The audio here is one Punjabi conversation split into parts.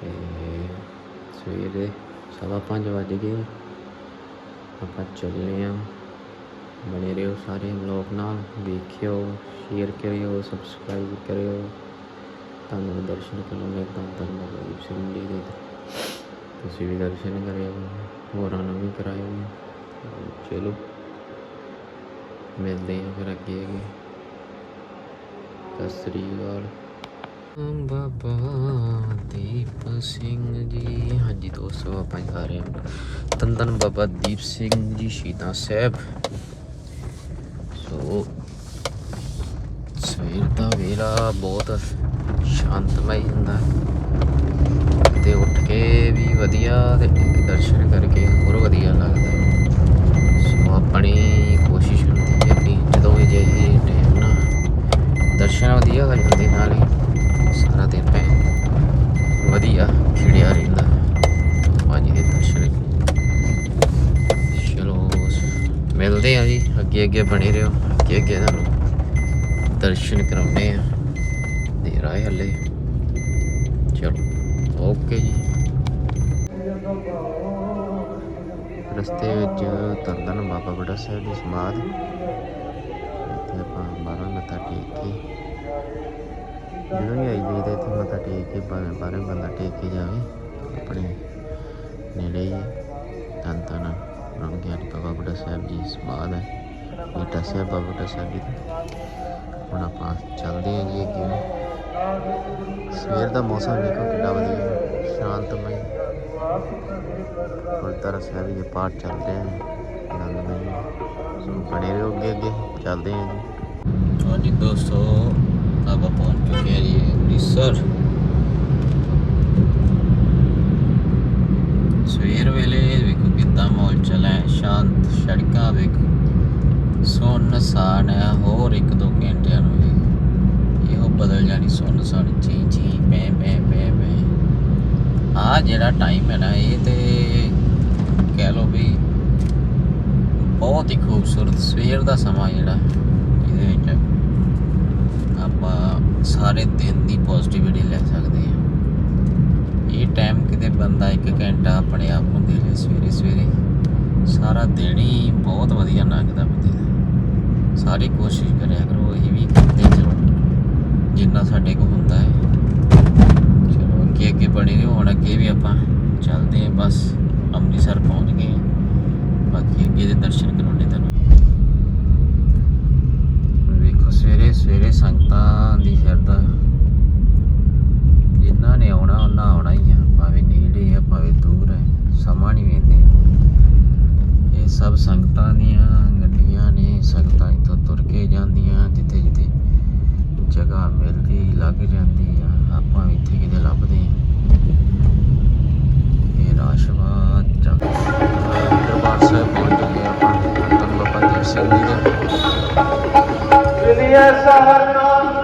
ਤੇ ਸਵੇਰੇ ਸਵਾ ਪੰਜ ਵੱਜ ਗਏ। ਆਪਾਂ ਚੱਲੇ ਆ। ਬਣੇ ਰਹੋ ਸਾਰੇ ਲੋਕ ਨਾਲ। ਦੇਖਿਓ ਸ਼ੇਅਰ ਕਰਿਓ ਸਬਸਕ੍ਰਾਈਬ ਕਰਿਓ। ਤੁਹਾਨੂੰ ਦਰਸ਼ਨ ਕਰੋਗੇ ਤਾਂ ਧੰਨ ਬਾਬਾ ਸਿੰਘ ਜੀ ਦੇ ਤੁਸੀਂ ਵੀ ਦਰਸ਼ਨ ਕਰਿਓ, ਹੋਰਾਂ ਨੂੰ ਵੀ ਕਰਾਇਓ। ਚਲੋ, ਮਿਲਦੇ ਹਾਂ ਫਿਰ ਅੱਗੇ ਅੱਗੇ। ਸਤਿ ਸ੍ਰੀ ਅਕਾਲ। ਬਾਬਾ ਦੀਪ ਸਿੰਘ ਜੀ ਹਾਂਜੀ ਦੋਸਤੋ, ਆਪਾਂ ਜਾ ਰਹੇ ਹਾਂ ਤੰਦਨ ਬਾਬਾ ਦੀਪ ਸਿੰਘ ਜੀ ਸ਼ਹੀਦਾਂ ਸਾਹਿਬ। ਸੋ, ਸਵੇਰ ਦਾ ਵੇਲਾ ਬਹੁਤ ਸ਼ਾਂਤਮਈ ਹੁੰਦਾ। ਤੇ ਉੱਠ ਕੇ ਵੀ ਵਧੀਆ ਤੇ ਦਰਸ਼ਨ ਕਰਕੇ ਹੋਰ ਵਧੀਆ ਲੱਗਦਾ। ਸੋ, ਆਪਣੀ ਕੋਸ਼ਿਸ਼ ਹੁੰਦੀ ਹੈ ਕਿ ਜਦੋਂ ਵੀ ਜਾਈਏ, ਟਾਈਮ ਨਾਲ ਦਰਸ਼ਨ ਵਧੀਆ ਹੋ ਜਾਂਦੇ ਨਾਲ ਹੀ ਸਾਰਾ ਦਿਨ ਪੈ ਵਧੀਆ ਖਿੜਿਆ ਰਹਿੰਦਾ ਪੰਜ ਦੇ ਦਰਸ਼ਨ ਚਲੋ ਮਿਲਦੇ ਆ ਜੀ ਅੱਗੇ ਅੱਗੇ ਬਣੇ ਰਹੋ ਅੱਗੇ ਅੱਗੇ ਤੁਹਾਨੂੰ ਦਰਸ਼ਨ ਕਰਾਉਣੇ ਆ ਦੇਰ ਆਏ ਹੱਲੇ ਚਲੋ ਓਕੇ ਜੀ ਰਸਤੇ ਵਿੱਚ ਤਰਦਨ ਬਾਬਾ ਬੜਾ ਸਾਹਿਬ ਦੀ ਸਮਾਧ ਇੱਥੇ ਆਪਾਂ ਬਾਰਾਂ ਮੱਥਾ ਟੇਕ ਕੇ ਜਦੋਂ ਵੀ ਆਈ ਜਾਈਦਾ ਇੱਥੇ ਮੱਥਾ ਟੇਕ ਕੇ ਭਾਵੇਂ ਬਾਹਰੋਂ ਬੰਦਾ ਟੇਕ ਕੇ ਜਾਵੇ, ਆਪਣੇ ਨੇੜੇ ਹੀ ਹੈ। ਧੰਨ ਧੰਨ ਗਿਆਨੀ ਬਾਬਾ ਬੁੱਢਾ ਸਾਹਿਬ ਜੀ ਸਮਾਧ ਹੈ। ਬੇਟਾ ਸਾਹਿਬ, ਬਾਬਾ ਬੁੱਢਾ ਸਾਹਿਬ ਜੀ ਦਾ। ਹੁਣ ਆਪਾਂ ਚੱਲਦੇ ਹਾਂ ਜੀ ਅੱਗੇ। ਸਵੇਰ ਦਾ ਮੌਸਮ ਦੇਖੋ ਕਿੰਨਾ ਵਧੀਆ ਸ਼ਾਂਤਮਈ। ਗੁਰਦੁਆਰਾ ਸਾਹਿਬ ਜੀ ਪਾਠ ਚੱਲ ਰਹੇ ਹਨ ਆਨੰਦਮਈ। ਸੋ ਬਣੇ ਰਹੋ ਅੱਗੇ ਅੱਗੇ। ਚੱਲਦੇ ਹਾਂ ਜੀ। ਹਾਂਜੀ ਦੋਸਤੋ ਆਪਾਂ ਪਹੁੰਚ ਚੁੱਕੇ ਹਾਂ ਜੀ ਅੰਮ੍ਰਿਤਸਰ ਸਵੇਰ ਵੇਲੇ ਵੇਖੋ ਕਿੱਦਾਂ ਮਾਹੌਲ ਚੱਲਾ ਹੈ। ਸ਼ਾਂਤ ਸੜਕਾਂ ਵੇਖੋ। ਸੁੰਨ ਸਾਨ ਹੈ, ਹੋਰ ਇੱਕ ਦੋ ਘੰਟਿਆਂ ਨੂੰ ਵੀ। ਇਹੋ ਬਦਲ ਜਾਣੀ ਸੁੰਨ ਸਾਨ। ਚੀ ਚੀ ਪੈ ਪੈ ਪੈ ਪੈ ਆ ਜਿਹੜਾ ਟਾਈਮ ਹੈ ਨਾ, ਇਹ ਤੇ ਕਹਿ ਲਓ ਵੀ ਬਹੁਤ ਹੀ ਖੂਬਸੂਰਤ। ਸਵੇਰ ਦਾ ਸਮਾਂ ਜਿਹੜਾ ਇਹਦੇ ਵਿੱਚ ਆਪਾਂ ਸਾਰੇ ਦਿਨ ਦੀ ਪੋਜ਼ਿਟਿਵਿਟੀ ਲੈ ਸਕਦੇ ਹਾਂ। ਇਹ ਟਾਈਮ ਕਿਤੇ ਬੰਦਾ ਇੱਕ ਘੰਟਾ ਆਪਣੇ ਆਪ ਨੂੰ ਦੇ ਲੇ ਸਵੇਰੇ ਸਵੇਰੇ। ਸਾਰਾ ਦਿਨ ਹੀ ਬਹੁਤ ਵਧੀਆ ਲੰਘਦਾ ਬੰਦੇ ਦਾ। ਸਾਰੀ ਕੋਸ਼ਿਸ਼ ਕਰਿਆ ਕਰੋ, ਇਹ ਵੀ ਕਰਦੇ ਚਲੋ। ਜਿੰਨਾ ਸਾਡੇ ਕੋਲ ਹੁੰਦਾ ਹੈ। ਚਲੋ, ਅੱਗੇ ਅੱਗੇ ਬਣੇ ਰਹੋ, ਹੁਣ ਅੱਗੇ ਵੀ ਆਪਾਂ ਚੱਲਦੇ ਹਾਂ। ਬਸ ਅੰਮ੍ਰਿਤਸਰ ਪਹੁੰਚ ਗਏ ਬਾਕੀ ਅੱਗੇ ਦੇ ਦਰਸ਼ਨ ਕਰਾਉਣੇ ਤੁਹਾਨੂੰ ਵੇਖੋ ਸਵੇਰੇ ਸਵੇਰੇ ਸੰਗਤਾਂ ਦੀ ਸ਼ਰਧਾ। ਜਿਨ੍ਹਾਂ ਨੇ ਆਉਣਾ, ਉਹਨਾਂ ਆਉਣਾ ਹੀ ਆ। ਭਾਵੇਂ ਨੇੜੇ ਆ, ਭਾਵੇਂ ਦੂਰ ਹੈ ਸਮਾਂ ਨਹੀਂ ਵੇਂਦੇ ਇਹ ਸਭ ਸੰਗਤਾਂ ਦੀਆਂ ਗੱਡੀਆਂ ਨੇ। ਸੰਗਤਾਂ ਇੱਥੋਂ ਤੁਰ ਕੇ ਜਾਂਦੀਆਂ, ਜਿੱਥੇ ਜਿੱਥੇ ਜਗ੍ਹਾ ਮਿਲਦੀ, ਲੱਗ ਜਾਂਦੀ ਆ। ਆਪਾਂ ਵੀ ਇੱਥੇ ਕਿਤੇ ਲੱਭਦੇ ਆ। ਇਹ ਰਾਸ਼ਵਾਦ ਚੱਕ ਦਰਬਾਰ ਸਾਹਿਬ ਪਹੁੰਚ ਚੁੱਕੇ ਆਪਾਂ। ਧੰਨ ਬਾਬਾ ਦੀਪ ਸਿੰਘ ਜੀ ਦੇ। Yes, I have not.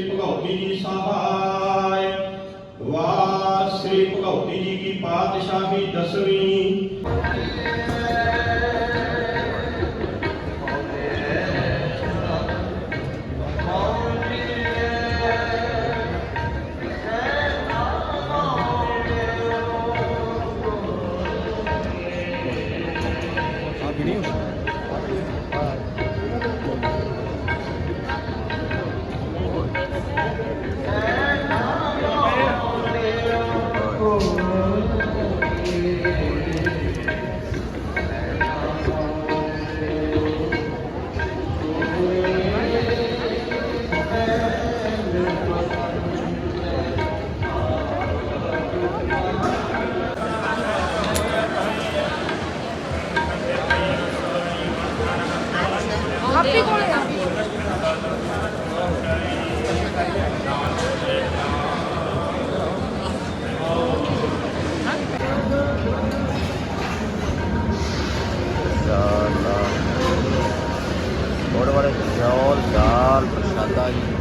ਸ੍ਰੀ ਭਗਉਤੀ ਜੀ ਸਹਾਇ ਵਾਹ ਸ੍ਰੀ ਭਗਉਤੀ ਜੀ ਕੀ ਪਾਤਸ਼ਾਹੀ ਦਸਵੀਂ। ਪ੍ਰਸ਼ਾਦਾ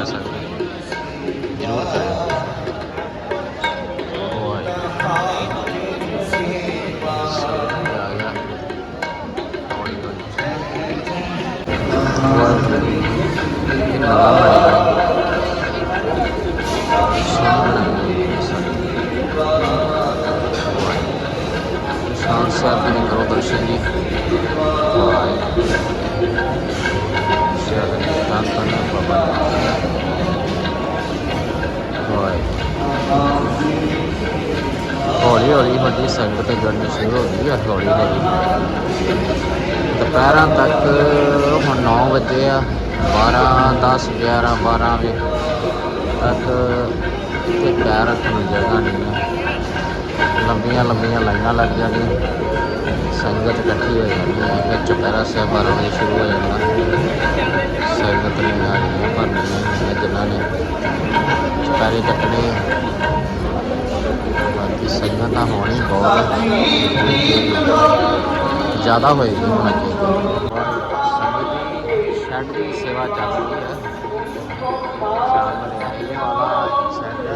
ਪ੍ਰਸ਼ਾਦ ਲੈ ਸਕਦੇ ਜ਼ਰੂਰ ਕਰਿਓ ਉਹ ਆਏ। ਸੰਗਤ ਆ ਗਿਆ ਹੌਲੀ ਹੌਲੀ ਇਹ ਨਵਾਂ ਬਣਿਆ ਸ਼ਾਨ ਸਾਹਿਬ ਦੇ ਕਰੋ ਦਰਸ਼ਨ ਜੀ ਸ਼ਰਨ ਤਾਂ ਤਾਂ ਬਾਬਾ ਹੋਏ ਹੌਲੀ ਹੌਲੀ ਵੱਡੀ ਸੰਗਤ ਜੁੜਨੀ ਸ਼ੁਰੂ ਹੋ ਗਈ ਹੈ ਹੌਲੀ ਹੌਲੀ ਦੁਪਹਿਰਾਂ ਤੱਕ ਹੁਣ 9 ਵਜੇ ਆ 12 10 11 12 ਵਜੇ ਤੱਕ ਤੇ ਪੈਰ ਰੱਖਣ ਨੂੰ ਜਗ੍ਹਾ ਨਹੀਂ ਲੰਬੀਆਂ ਲੰਬੀਆਂ ਲਾਈਨਾਂ ਲੱਗ ਜਾਂਦੀਆਂ, ਸੰਗਤ ਇਕੱਠੀ ਹੋ ਜਾਂਦੀ ਹੈ ਫਿਰ ਚੁਪਹਿਰਾ ਸਾਹਿਬ ਬਾਰਾਂ ਸ਼ੁਰੂ ਹੋ ਜਾਂਦਾ ਸੰਗਤ ਨੇ ਆ ਰਹੀਆਂ ਭਰਨੀਆਂ ਜਿਨ੍ਹਾਂ ਨੇ ਚੁਪਹਿਰੇ ਕੱਟਣੇ ਬਾਕੀ ਸੰਗਤ ਤਾਂ ਹੋਣੀ ਬਹੁਤ ਜ਼ਿਆਦਾ ਹੋਏਗੀ ਹੁਣ ਅੱਗੇ। ਸ਼ੈਡ ਦੀ ਸੇਵਾ ਚੱਲ ਰਹੀ ਹੈ ਸ਼ਾਮ ਨੂੰ ਆਈਏ ਵਾਲਾ ਸ਼ੈਡ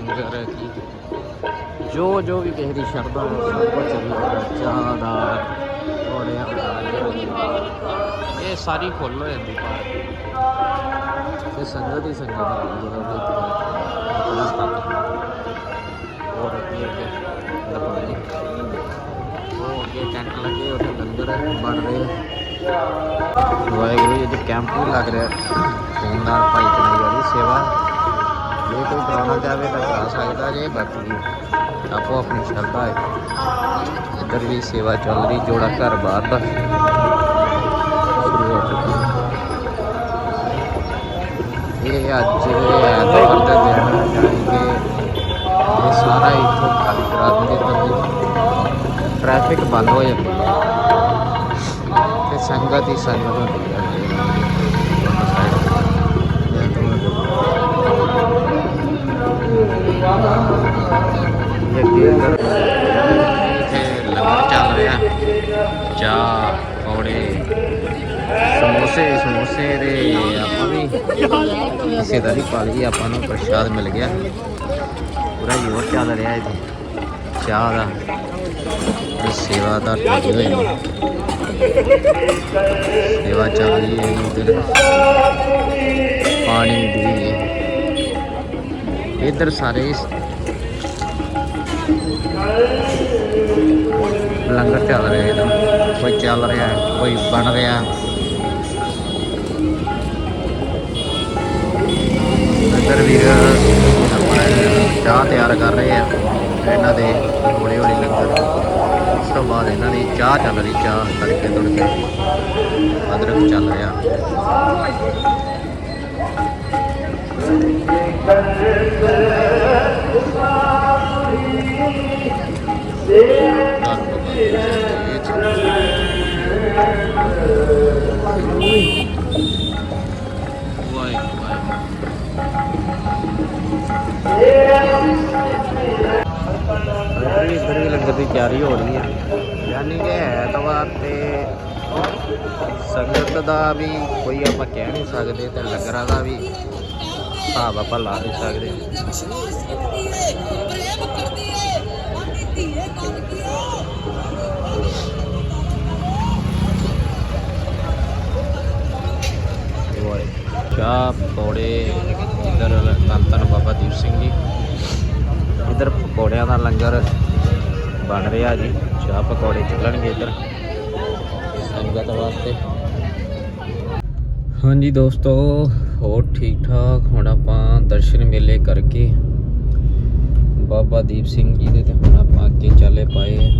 ਰੋਡ ਤੇ ਕੀ ਜੋ ਜੋ ਵੀ ਕਿਸੇ ਦੀ ਸ਼ਰਧਾ ਸਭ ਕੁਝ ਚੱਲੇਗਾ ਚਾਹ ਦਾ ਥੋੜਿਆਂ ਇਹ ਸਾਰੀ ਫੁੱਲ ਹੋ ਜਾਂਦੀ। ਪਾਰਕ ਤੇ ਸੰਗਤ ਹੀ ਸੰਗਤ ਹੈ ਵੀ ਦੁਪਹਿਰਾਂ ਹੋਰ ਅੱਗੇ? ਲੱਭਣੀ ਉਹ ਅੱਗੇ ਟੈਂਟ ਲੱਗੇ, ਉੱਥੇ ਲੰਗਰ ਬਣ ਰਹੇ ਵਾਹਿਗੁਰੂ ਜੀ ਕੈਂਪ ਵੀ ਲੱਗ ਰਿਹਾ। ਖੂਨਦਾਨ ਭਾਈ ਚਨਾਈ ਵਾਲੀ ਸੇਵਾ। ਕੋਈ ਤਾਂ ਕਰਾ ਸਕਦਾ ਜੇ, ਬਾਕੀ ਆਪੋ ਆਪਣੀ ਸ਼ਰਧਾ ਹੈ। ਇੱਧਰ ਵੀ ਸੇਵਾ ਚੱਲ ਰਹੀ, ਜੋੜਾ ਘਰ ਬਾਹਰ ਦਾ। ਇਹ ਅੱਜ ਐਤਵਾਰ ਦਾ ਦਿਨ ਹੈ ਜਾਣੀ ਕਿ ਇਹ ਸਾਰਾ ਇੱਥੋਂ ਖਾਲੀ ਕਰਾ ਦਿੰਦੇ ਤਾਂ ਟ੍ਰੈਫਿਕ ਬੰਦ ਹੋ ਜਾਂਦੀ ਹੈ। ਤੇ ਸੰਗਤ ਹੀ ਸੰਗਤ ਹੁੰਦੀ ਹੈ। ਇੱਥੇ ਲੰਗਰ ਚੱਲ ਰਿਹਾ। ਚਾਹ ਪੌੜੇ ਸਮੋਸੇ ਸਮੋਸੇ ਦੇ ਆਪਾਂ ਵੀ ਹਿੱਸੇਦਾਰੀ ਪਾ ਲਈ ਆਪਾਂ ਨੂੰ ਪ੍ਰਸ਼ਾਦ ਮਿਲ ਗਿਆ। ਪੂਰਾ ਜ਼ੋਰ ਚੱਲ ਰਿਹਾ ਇੱਥੇ। ਚਾਹ ਦਾ। ਸੇਵਾ ਦਾ ਲੱਗੇ ਹੋਏ ਸੇਵਾ ਚੱਲ ਰਹੀ ਹੈ ਇੱਧਰ ਪਾਣੀ ਦੀ ਇੱਧਰ ਸਾਰੇ ਲੰਗਰ ਚੱਲ ਰਿਹਾ ਇੱਧਰ ਕੋਈ ਚੱਲ ਰਿਹਾ, ਕੋਈ ਬਣ ਰਿਹਾ। ਇੱਧਰ ਵੀ ਆਪਣਾ ਚਾਹ ਤਿਆਰ ਕਰ ਰਹੇ ਆ, ਇਹਨਾਂ ਦੇ ਹੌਲੀ ਹੌਲੀ ਲੰਗਰ। ਉਸ ਤੋਂ ਬਾਅਦ ਇਹਨਾਂ ਦੀ ਚਾਹ ਚੱਲ ਰਹੀ, ਚਾਹ ਤੜਕੇ ਤੜਕੇ। ਅਦਰਕ ਚੱਲ ਰਿਹਾ। ਵਾਹਿਗੁਰੂ ਵਾਹਿਗੁਰੂ ਇੱਧਰ ਵੀ ਲੰਗਰ ਦੀ ਤਿਆਰੀ ਹੋ ਰਹੀ ਹੈ ਯਾਨੀ ਕਿ ਐਤਵਾਰ ਤੇ ਸੰਗਤ ਦਾ ਵੀ ਕੋਈ ਆਪਾਂ ਕਹਿ ਨਹੀਂ ਸਕਦੇ ਤੇ ਲੰਗਰਾਂ ਦਾ ਵੀ ਹਿਸਾਬ ਆਪਾਂ ਲਾ ਨਹੀਂ ਸਕਦੇ। ਚਾਹ ਪਕੌੜੇ, ਇੱਧਰ ਧੰਨ ਧੰਨ ਬਾਬਾ ਦੀਪ ਸਿੰਘ ਜੀ। ਇੱਧਰ ਪਕੌੜਿਆਂ ਦਾ ਲੰਗਰ ਬਣ ਰਿਹਾ ਜੀ। ਚਾਹ ਪਕੌੜੇ ਚੱਲਣਗੇ ਇੱਧਰ ਸੰਗਤ ਵਾਸਤੇ। ਹਾਂਜੀ ਦੋਸਤੋ, ਹੋਰ ਠੀਕ ਠਾਕ ਹੁਣ ਆਪਾਂ ਦਰਸ਼ਨ ਮੇਲੇ ਕਰਕੇ ਬਾਬਾ ਦੀਪ ਸਿੰਘ ਜੀ ਦੇ ਤੇ ਹੁਣ ਆਪਾਂ ਅੱਗੇ ਚੱਲੇ ਪਾਏ।